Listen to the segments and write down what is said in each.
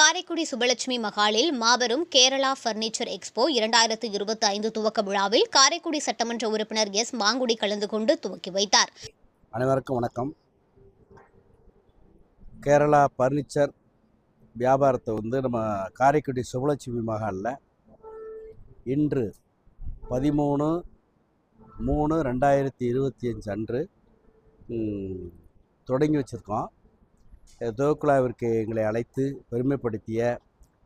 காரைக்குடி சுபலட்சுமி மகாலில் மாபெரும் Kerala furniture expo இரண்டாயிரத்து இருபத்தி ஐந்து துவக்க விழாவில் காரைக்குடி சட்டமன்ற உறுப்பினர் எஸ். மாங்குடி கலந்து கொண்டு துவக்கி வைத்தார். அனைவருக்கும் வணக்கம். கேரளா பர்னிச்சர் வியாபாரத்தை வந்து நம்ம காரைக்குடி சுபலட்சுமி மகாலில் இன்று பதிமூணு மூணு ரெண்டாயிரத்தி இருபத்தி அஞ்சு அன்று தொடங்கி வச்சுருக்கோம். தோக்குலாவிற்கு எங்களை அழைத்து பெருமைப்படுத்திய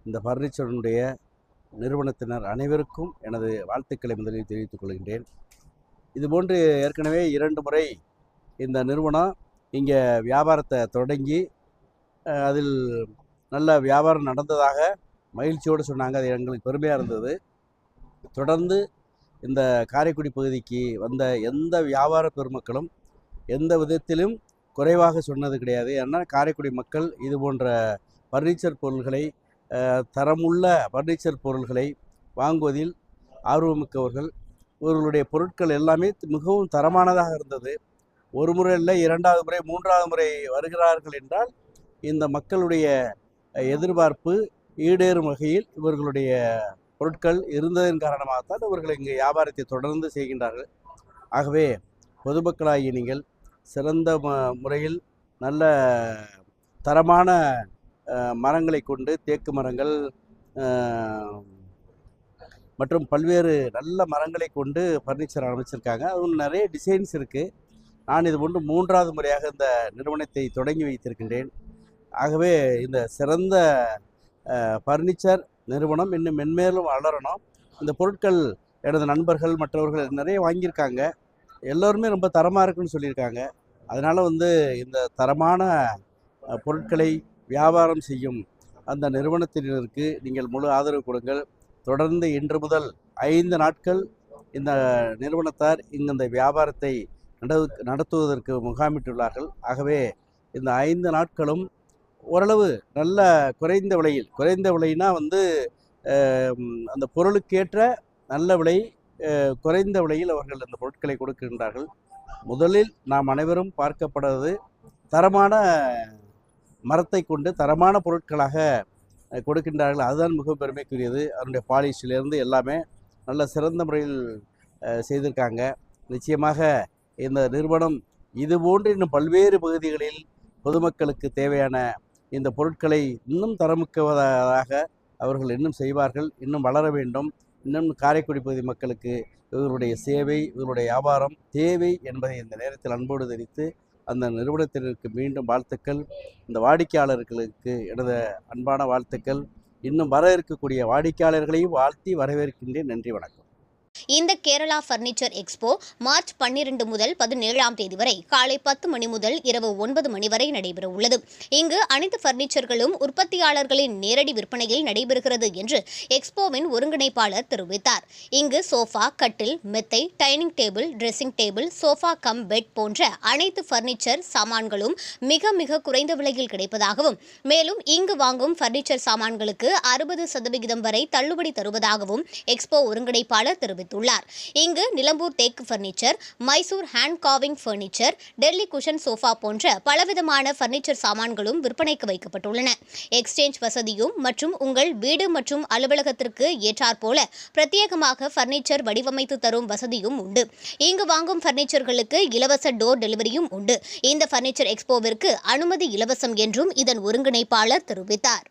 இந்த ஃபர்னிச்சருடைய நிறுவனத்தினர் அனைவருக்கும் எனது வாழ்த்துக்களை முதலில் தெரிவித்துக் கொள்கின்றேன். இதுபோன்று ஏற்கனவே இரண்டு முறை இந்த நிறுவனம் இங்கே வியாபாரத்தை தொடங்கி அதில் நல்ல வியாபாரம் நடந்ததாக மகிழ்ச்சியோடு சொன்னாங்க. அது எங்களுக்கு பெருமையாக இருந்தது. தொடர்ந்து இந்த காரைக்குடி பகுதிக்கு வந்த எந்த வியாபார பெருமக்களும் எந்த விதத்திலும் குறைவாக சொன்னது கிடையாது. ஏன்னா காரைக்குடி மக்கள் இது போன்ற ஃபர்னிச்சர் பொருள்களை தரமுள்ள ஃபர்னிச்சர் பொருள்களை வாங்குவதில் ஆர்வமிக்கவர்கள். இவர்களுடைய பொருட்கள் எல்லாமே மிகவும் தரமானதாக இருந்தது. ஒரு முறை இல்லை இரண்டாவது முறை மூன்றாவது முறை வருகிறார்கள் என்றால் இந்த மக்களுடைய எதிர்பார்ப்பு ஈடேறும் வகையில் இவர்களுடைய பொருட்கள் இருந்ததன் காரணமாகத்தான் இவர்கள் இங்கு வியாபாரத்தை தொடர்ந்து செய்கின்றார்கள். ஆகவே பொதுமக்களாகிய நீங்கள் சிறந்த ம முறையில் நல்ல தரமான மரங்களை கொண்டு தேக்கு மரங்கள் மற்றும் பல்வேறு நல்ல மரங்களை கொண்டு ஃபர்னிச்சர் அமைச்சிருக்காங்க. அதுவும் நிறைய டிசைன்ஸ் இருக்குது நான் இது போன்று மூன்றாவது முறையாக இந்த நிறுவனத்தை தொடங்கி வைத்திருக்கின்றேன். ஆகவே இந்த சிறந்த ஃபர்னிச்சர் நிறுவனம் இன்னும் மென்மேலும் வளரணும். இந்த பொருட்கள் எனது நண்பர்கள் மற்றவர்கள் நிறைய வாங்கியிருக்காங்க. எல்லோருமே ரொம்ப தரமாக இருக்குன்னு சொல்லியிருக்காங்க. அதனால் வந்து இந்த தரமான பொருட்களை வியாபாரம் செய்யும் அந்த நிறுவனத்தினருக்கு நீங்கள் முழு ஆதரவு கொடுங்கள். தொடர்ந்து இன்று முதல் ஐந்து நாட்கள் இந்த நிறுவனத்தார் இங்கு இந்த வியாபாரத்தை நடத்துவதற்கு முகாமிட்டுள்ளார்கள். ஆகவே இந்த ஐந்து நாட்களும் ஓரளவு நல்ல குறைந்த விலையில் குறைந்த விலைனா வந்து அந்த பொருளுக்கேற்ற நல்ல விலை குறைந்த விலையில் அவர்கள் அந்த பொருட்களை கொடுக்கின்றார்கள். முதலில் நாம் அனைவரும் பார்க்கப்படுவது தரமான மரத்தை கொண்டு தரமான பொருட்களாக கொடுக்கின்றார்கள். அதுதான் மிகவும் பெருமைக்குரியது. அதனுடைய பாலிஷிலிருந்து எல்லாமே நல்ல சிறந்த முறையில் செய்திருக்காங்க. நிச்சயமாக இந்த நிறுவனம் இதுபோன்று இன்னும் பல்வேறு பகுதிகளில் பொதுமக்களுக்கு தேவையான இந்த பொருட்களை இன்னும் தரமிக்கவதாக அவர்கள் இன்னும் செய்வார்கள். இன்னும் வளர வேண்டும். இன்னும் காரைக்குடி பகுதி மக்களுக்கு இவர்களுடைய சேவை இவர்களுடைய வியாபாரம் தேவை என்பதை இந்த நேரத்தில் அன்போடு தெரிவித்து அந்த நிறுவனத்தினருக்கு மீண்டும் வாழ்த்துக்கள். இந்த வாடிக்கையாளர்களுக்கு எனது அன்பான வாழ்த்துக்கள். இன்னும் வர இருக்கக்கூடிய வாடிக்கையாளர்களையும் வாழ்த்தி வரவேற்கின்றேன். நன்றி வணக்கம். இந்த கேரளா பர்னிச்சர் எக்ஸ்போ மார்ச் பன்னிரண்டு முதல் பதினேழாம் தேதி வரை காலை பத்து மணி முதல் இரவு ஒன்பது மணி வரை நடைபெற உள்ளது. இங்கு அனைத்து பர்னிச்சர்களும் உற்பத்தியாளர்களின் நேரடி விற்பனையில் நடைபெறுகிறது என்று எக்ஸ்போவின் ஒருங்கிணைப்பாளர் தெரிவித்தார். இங்கு சோஃபா கட்டில் மெத்தை dining table dressing table sofa cum bed போன்ற அனைத்து பர்னிச்சர் சாமான்களும் மிக மிக குறைந்த விலையில் கிடைப்பதாகவும் மேலும் இங்கு வாங்கும் பர்னிச்சர் சாமான்களுக்கு அறுபது சதவிகிதம் வரை தள்ளுபடி தருவதாகவும் எக்ஸ்போ ஒருங்கிணைப்பாளர் தெரிவித்துள்ளார். இங்கு நிலம்பூர் தேக்கு furniture Mysore hand carving furniture Delhi cushion sofa போன்ற பலவிதமான பர்னிச்சர் சாமான்களும் விற்பனைக்கு வைக்கப்பட்டுள்ளன. எக்ஸ்சேஞ்ச் வசதியும் மற்றும் உங்கள் வீடு மற்றும் அலுவலகத்திற்கு ஏற்றாற்போல பிரத்யேகமாக பர்னிச்சர் வடிவமைத்து தரும் வசதியும் உண்டு. இங்கு வாங்கும் பர்னிச்சர்களுக்கு இலவச டோர் டெலிவரியும் உண்டு. இந்த பர்னிச்சர் எக்ஸ்போவிற்கு அனுமதி இலவசம் என்றும் இதன் ஒருங்கிணைப்பாளர் தெரிவித்தார்.